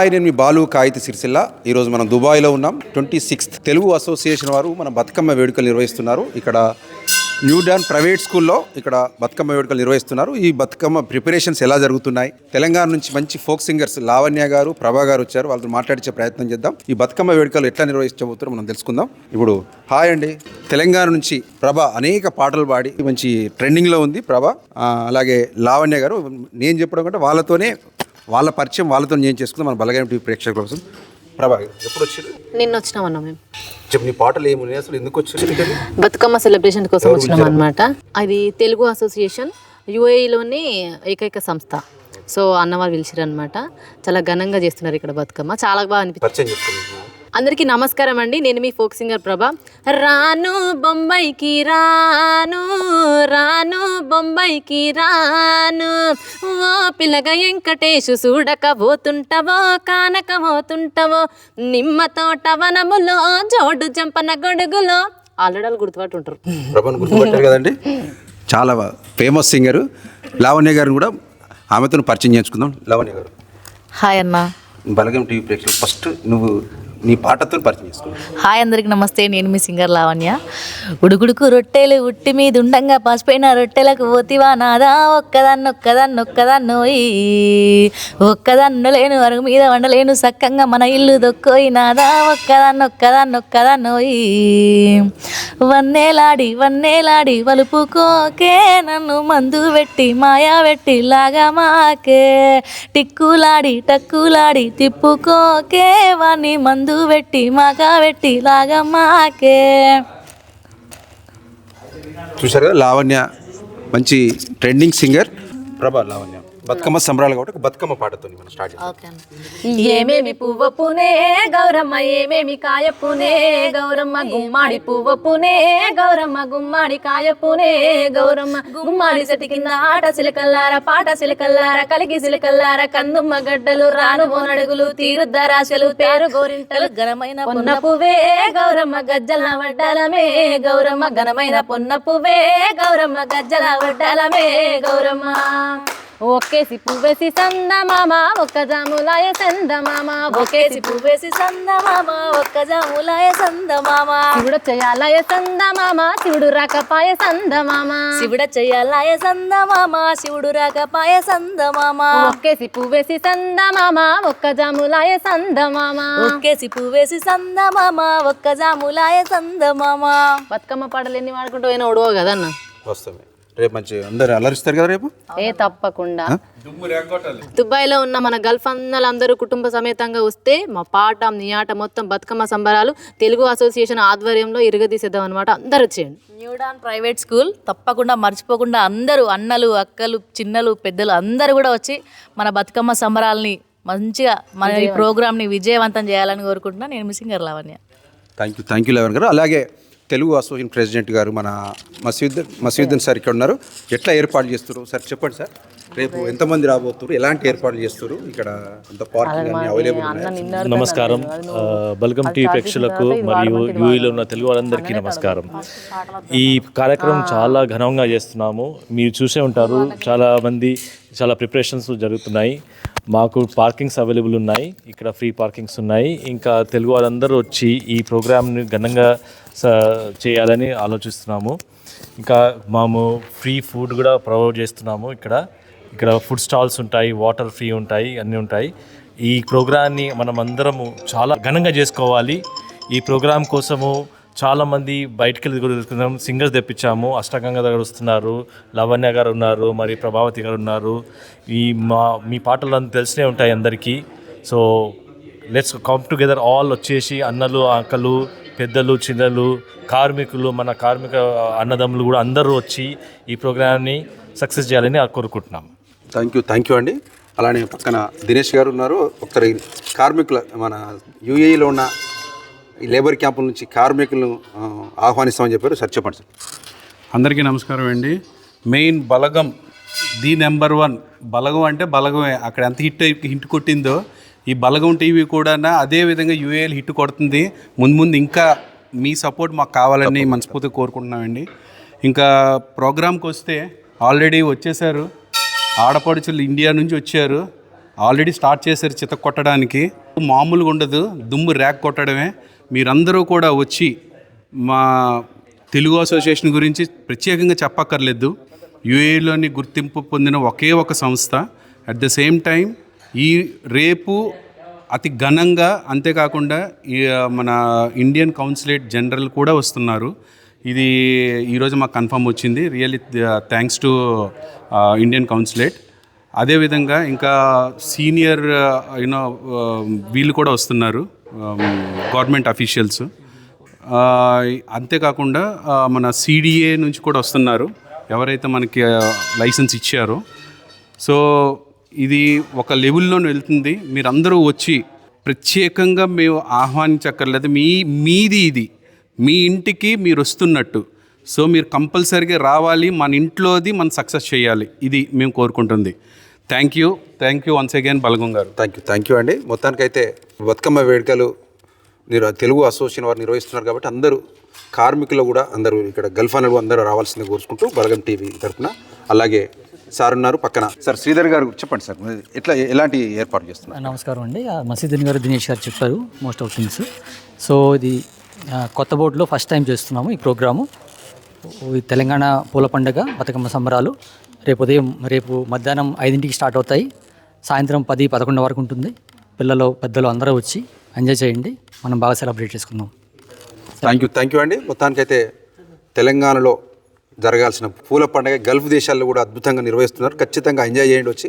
Hi నేను మీ బాలు కాగిత సిరిసిల్ల. ఈరోజు మనం దుబాయ్లో ఉన్నాం. ట్వంటీ సిక్స్త్ తెలుగు అసోసియేషన్ వారు మన బతుకమ్మ వేడుకలు నిర్వహిస్తున్నారు. ఇక్కడ న్యూ డాన్ ప్రైవేట్ స్కూల్లో ఇక్కడ బతుకమ్మ వేడుకలు నిర్వహిస్తున్నారు. ఈ బతుకమ్మ ప్రిపరేషన్స్ ఎలా జరుగుతున్నాయి? తెలంగాణ నుంచి మంచి ఫోక్ సింగర్స్ లావణ్య గారు ప్రభా గారు వచ్చారు. వాళ్ళతో మాట్లాడించే ప్రయత్నం చేద్దాం. ఈ బతుకమ్మ వేడుకలు ఎట్లా నిర్వహించబోతున్నారో మనం తెలుసుకుందాం. ఇప్పుడు హాయ్ అండి. తెలంగాణ నుంచి ప్రభ అనేక పాటలు పాడి మంచి ట్రెండింగ్లో ఉంది. ప్రభ అలాగే లావణ్య గారు నేను చెప్పడం కంటే వాళ్ళతోనే వాళ్ళ పరిచయం వాళ్ళతో నేను చేసుకుందాం. మన బలగాయం టీవీ ప్రేక్షకుల కోసం. ప్రభా ఎప్పుడు వచ్చారు? నిన్న వచ్చినామన్నా మేము. చెప్పు నీ పాటలు ఏమున్నాయి? అసలు ఎందుకు వచ్చారు? బతుకమ్మ సెలబ్రేషన్ కోసం వచ్చినాం అనమాట అది తెలుగు అసోసియేషన్ యుఏఈలోని ఏకైక సంస్థ. సో అన్నవాళ్ళు పిలిచారు అనమాట చాలా ఘనంగా చేస్తున్నారు ఇక్కడ బతుకమ్మ. చాలా బాగా అనిపించింది అందరికీ నమస్కారం అండి. నేను మీ ఫోక్ సింగర్ ప్రభా. రాను బొంబాయికి రాను రాను బొంబాయికి రాను. ఓ పిల్లగా వెంకటేశు చూడక పోతుంటవో కానక పోతుంటవో నిమ్మ తోట వనములో జోడు జంపన గొడుగులో. ఆల్రెడీ గుర్తుపట్టి ఉంటారు ప్రభను గుర్తుపట్టారు కదండి? చాలా ఫేమస్ సింగర్. లావణ్య గారిని కూడా ఆమెతో పరిచయం చేసుకుందాం లావణ్య గారు. హాయ్ అన్న. బలగం టీవీ ప్రేక్షకులు ఫస్ట్ నువ్వు నీ పాటతో పరిచయం చేసుకున్నావు హాయ్ అందరికి నమస్తే నేను మీ సింగర్ లావణ్య. ఉడుగుడుకు రొట్టెలు ఉట్టి మీద ఉండంగా పాసిపోయిన రొట్టెలకు పోతివా నాదా? ఒక్కదాన్ని ఒక్కదాన్ని ఒక్కదాన్నోయి ఒక్కదాన్ను లేను అరుగు మీద వండలేను సక్కంగా మన ఇల్లు దొక్కోయి నాదా? ఒక్కదాన్ని ఒక్కదాన్ని ఒక్కదాన్నోయి వన్నేలాడి వన్నేలాడి వలుపుకోకే నన్ను మందు పెట్టి మాయా పెట్టి లాగా మాకే. టిక్కులాడి టక్కులాడి తిప్పుకోకే వాణ్ణి మందు పెట్టి మాకా పెట్టి లాగా మాకే చూశారు కదా లావణ్య మంచి ట్రెండింగ్ సింగర్ ప్రభా లావణ్య. బతుకమ్మ సంబరాలు కాబట్టి బతుకమ్మ పాటతో మనం స్టార్ట్ చేద్దాం. ఏమేమి పువ్వ పునే గౌరమ్మ ఏమేమి కాయ పునే గౌరమ్మ గుమ్మాడి పువ్వ పునే గౌరమ్మ గుమ్మాడి కాయ పునే గౌరమ్మ. గుమ్మాడి చెట్టు కింద ఆట సిలకల్లార పాట సిలకల్లార కలిగి సిలకల్లార కందుమ్మ గడ్డలు రాను బోనడుగులు తీరుద్దరాశలు పేరు గోరింటలు ఘనమైన పొన్న పువ్వే గౌరమ్మ గజ్జల వడ్డలమే గౌరమ్మ ఘనమైన పొన్న పువ్వే గౌరమ్మ గజ్జల వడ్డలమే గౌరమ్మ. ఒకేసి పువ్వేసి సందమామ ఒక్క జాములాయ సందమామ ఒకేసి పువ్వేసి సందమామ ఒక్క జాములాయ సందమామ. శివుడు చేయాలయ సందమామ శివుడు రాకపాయ సందమామ. శివుడ చెయ్యాలాయ సందమామ శివుడు రాకపాయ సందమామ. ఒకేసి పువ్వేసి సందమామ ఒక్క జాములాయ సందమామ. ఒక్కేసి పువ్వేసి సందమామ ఒక్క జాములాయ సందమామ. బతుకమ్మ పాటలు ఎన్ని వాడుకుంటూ పోయినా ఒడవో కదన్న? వస్తామే. రేపు మంచి అందరు అలరిస్తారు కదా రేపు? ఏ తప్పకుండా. దుబాయ్లో ఉన్న మన గల్ఫ్ అందరూ కుటుంబ సమేతంగా వస్తే మా పాట నీ ఆట మొత్తం బతుకమ్మ సంబరాలు తెలుగు అసోసియేషన్ ఆధ్వర్యంలో ఇరగదీసేద్దాం అనమాట అందరు వచ్చేయండి. న్యూడాన్ ప్రైవేట్ స్కూల్. తప్పకుండా మర్చిపోకుండా అందరూ అన్నలు అక్కలు చిన్నలు పెద్దలు అందరూ కూడా వచ్చి మన బతుకమ్మ సంబరాల్ని మంచిగా మన ఈ ప్రోగ్రామ్ని విజయవంతం చేయాలని కోరుకుంటున్నా. నేను మీ singer Lavanya. Thank you thank you eleven గారు. అలాగే తెలుగు అసోసియేషన్ ప్రెసిడెంట్ గారు మన మసీద్దన్ మసీద్దన్ సార్ ఇక్కడ ఉన్నారు. ఎట్లా ఏర్పాటు చేస్తారు సార్ చెప్పండి సార్. రేపు ఎంతమంది రాబోతున్నారు ఎలాంటి ఏర్పాట్లు చేస్తారు ఇక్కడ అంత పార్కింగ్ అన్ని అవైలబుల్ ఉన్నాయి? నమస్కారం. బల్గం టీ ప్రేక్షకులకు మరియు యూఈలో ఉన్న తెలుగు వారందరికీ నమస్కారం. ఈ కార్యక్రమం చాలా ఘనంగా చేస్తున్నాము. మీరు చూసే ఉంటారు. చాలా మంది చాలా ప్రిపరేషన్స్ జరుగుతున్నాయి. మాకు పార్కింగ్స్ అవైలబుల్ ఉన్నాయి. ఇక్కడ ఫ్రీ పార్కింగ్స్ ఉన్నాయి. ఇంకా తెలుగు వాళ్ళందరూ వచ్చి ఈ ప్రోగ్రామ్ని ఘనంగా స- చేయాలని ఆలోచిస్తున్నాము. ఇంకా మేము ఫ్రీ ఫుడ్ కూడా ప్రొవైడ్ చేస్తున్నాము ఇక్కడ. ఇక్కడ ఫుడ్ స్టాల్స్ ఉంటాయి వాటర్ ఫ్రీ ఉంటాయి అన్నీ ఉంటాయి. ఈ ప్రోగ్రాన్ని మనం అందరము చాలా ఘనంగా చేసుకోవాలి. ఈ ప్రోగ్రాం కోసము చాలామంది బయటికి వెళ్ళి సింగర్స్ తెప్పించాము. అష్టగంగా గారు వస్తున్నారు లవణ్య గారు ఉన్నారు. మరి ప్రభావతి గారు ఉన్నారు. ఈ మా మీ పాటలు అంతా తెలిసినే ఉంటాయి అందరికీ. So let's come together all వచ్చేసి అన్నలు అక్కలు పెద్దలు చిన్నలు కార్మికులు మన కార్మిక అన్నదమ్ములు కూడా అందరూ వచ్చి ఈ ప్రోగ్రామ్ని సక్సెస్ చేయాలని కోరుకుంటున్నాం. థ్యాంక్ యూ థ్యాంక్ యూ అండి. అలానే పక్కన దినేష్ గారు ఉన్నారు. ఒకసారి కార్మికుల మన యూఏఈలో ఉన్న ఈ లేబర్ క్యాంపుల నుంచి కార్మికులను ఆహ్వానిస్తామని చెప్పారు. సార్ చెప్పండి సార్. అందరికీ నమస్కారం అండి. Main Balagam the number one. Balagam అంటే బలగమే. అక్కడ ఎంత హిట్ హిట్ కొట్టిందో ఈ బలగం టీవీ కూడా అదే విధంగా యూఏఎల్ హిట్ కొడుతుంది. ముందు ముందు ఇంకా మీ సపోర్ట్ మాకు కావాలని మనస్ఫూర్తిగా కోరుకుంటున్నామండి. ఇంకా ప్రోగ్రామ్కి వస్తే ఆల్రెడీ వచ్చేసారు. ఆడపడుచులు ఇండియా నుంచి వచ్చారు. ఆల్రెడీ స్టార్ట్ చేశారు చిత కొట్టడానికి మామూలుగా ఉండదు. దుమ్ము ర్యాక్ కొట్టడమే. మీరందరూ కూడా వచ్చి మా తెలుగు అసోసియేషన్ గురించి ప్రత్యేకంగా చెప్పక్కర్లేదు. యుఏలోని గుర్తింపు పొందిన ఒకే ఒక సంస్థ. అట్ ద సేమ్ టైం ఈ రేపు అతి ఘనంగా అంతేకాకుండా ఈ మన ఇండియన్ కౌన్సిలేట్ జనరల్ కూడా వస్తున్నారు. ఇది ఈరోజు మాకు కన్ఫర్మ్ వచ్చింది. Really thanks to Indian consulate. అదేవిధంగా ఇంకా సీనియర్ యూనో వీళ్ళు కూడా వస్తున్నారు. Um, గవర్నమెంట్ అఫీషియల్స్ uh, అంతేకాకుండా uh, మన సిడిఏ నుంచి కూడా వస్తున్నారు. ఎవరైతే మనకి uh, లైసెన్స్ ఇచ్చారో. సో ఇది ఒక లెవెల్లో వెళ్తుంది. మీరందరూ వచ్చి ప్రత్యేకంగా మేము ఆహ్వానించక్కర్లేదు. మీ మీది ఇది. మీ ఇంటికి మీరు వస్తున్నట్టు. సో మీరు కంపల్సరీగా రావాలి. మన ఇంట్లోది మనం సక్సెస్ చేయాలి. ఇది మేము కోరుకుంటుంది. Thank you thank you once again Balagam గారు. థ్యాంక్ యూ థ్యాంక్ యూ అండి. మొత్తానికైతే బతుకమ్మ వేడుకలు నిర్ తెలుగు అసోసియేషన్ వారు నిర్వహిస్తున్నారు కాబట్టి అందరూ కార్మికులు కూడా అందరూ ఇక్కడ గల్ఫ్ అనేది అందరూ రావాల్సింది కోరుకుంటూ బలగం టీవీ తరఫున అలాగే సార్ ఉన్నారు పక్కన. సార్ శ్రీధర్ గారు చెప్పండి సార్ ఎట్లా ఎలాంటి ఏర్పాటు చేస్తున్నారు? నమస్కారం అండి. ఆ మసీదుని గారు దినేష్ గారు చెప్పారు మోస్ట్ ఆఫ్ థింగ్స్ సో ఇది కొత్త బోర్డులో ఫస్ట్ టైం చేస్తున్నాము ఈ ప్రోగ్రాము. ఈ తెలంగాణ పూల పండుగ బతుకమ్మ సంబరాలు రేపు ఉదయం రేపు మధ్యాహ్నం ఐదింటికి స్టార్ట్ అవుతాయి. సాయంత్రం పది పదకొండు వరకు ఉంటుంది. పిల్లలు పెద్దలు అందరూ వచ్చి ఎంజాయ్ చేయండి. మనం బాగా సెలబ్రేట్ చేసుకుందాం. థ్యాంక్ యూ థ్యాంక్ యూ అండి. మొత్తానికైతే తెలంగాణలో జరగాల్సిన పూల పండుగ గల్ఫ్ దేశాల్లో కూడా అద్భుతంగా నిర్వహిస్తున్నారు. ఖచ్చితంగా ఎంజాయ్ చేయండి వచ్చి.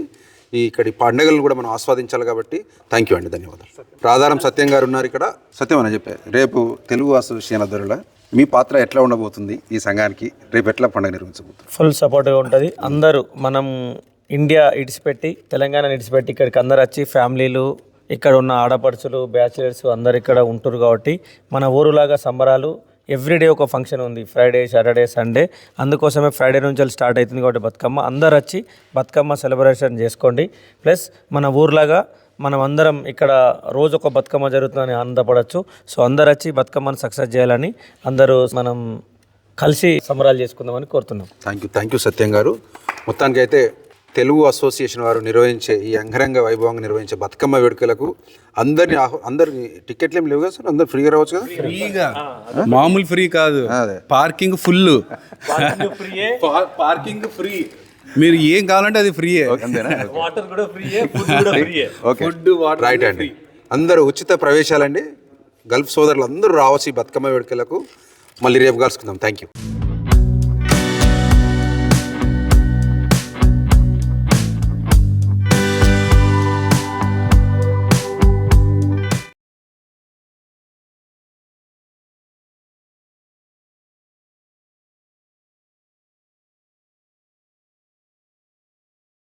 ఈ ఇక్కడి పండుగలను కూడా మనం ఆస్వాదించాలి కాబట్టి థ్యాంక్ యూ అండి. ధన్యవాదాలు. రాధారం సత్యం గారు ఉన్నారు ఇక్కడ. సత్యం అని చెప్పారు రేపు తెలుగు అసోసియేషన్ ఆధ్వర్యంలో మీ పాత్ర ఎట్లా ఉండబోతుంది ఈ సంఘానికి? రేపు ఎట్లా పండుగ నిర్వహించబోతుంది? ఫుల్ సపోర్ట్గా ఉంటుంది. అందరూ మనం ఇండియా ఇడిచిపెట్టి తెలంగాణ ఇడిచిపెట్టి ఇక్కడికి అందరు వచ్చి ఫ్యామిలీలు ఇక్కడ ఉన్న ఆడపడుచులు బ్యాచిలర్స్ అందరు ఇక్కడ ఉంటారు కాబట్టి మన ఊరులాగా సంబరాలు ఎవ్రీడే ఒక ఫంక్షన్ ఉంది. ఫ్రైడే సాటర్డే సండే అందుకోసమే ఫ్రైడే నుంచి స్టార్ట్ అవుతుంది కాబట్టి బతుకమ్మ. అందరు వచ్చి బతుకమ్మ సెలబ్రేషన్ చేసుకోండి. ప్లస్ మన ఊర్లాగా మనం అందరం ఇక్కడ రోజు ఒక బతుకమ్మ జరుగుతుందని ఆనందపడవచ్చు సో అందరు వచ్చి బతుకమ్మను సక్సెస్ చేయాలని అందరూ మనం కలిసి సంబరాలు చేసుకుందామని కోరుతున్నాం. Thank you thank you Satyam గారు. మొత్తానికి అయితే తెలుగు అసోసియేషన్ వారు నిర్వహించే ఈ అంగరంగ వైభవంగా నిర్వహించే బతుకమ్మ వేడుకలకు అందరిని అందరిని టికెట్లు ఏం లేవు కదా సార్? అందరు ఫ్రీగా రావచ్చు కదా? ఫ్రీగా. మామూలు ఫ్రీ కాదు. అదే. Parking full parking free. మీరు ఏం కావాలంటే అది ఫ్రీయే వాటర్ కూడా ఫ్రీయే ఫుడ్ కూడా ఫ్రీయే ఓకే రైట్ అండి. అందరూ ఉచిత ప్రవేశాలండి. గల్ఫ్ సోదరులు అందరూ రావచ్చు ఈ బతుకమ్మ వేడుకలకు. మళ్ళీ రేపు కలుసుకుందాం. Thank you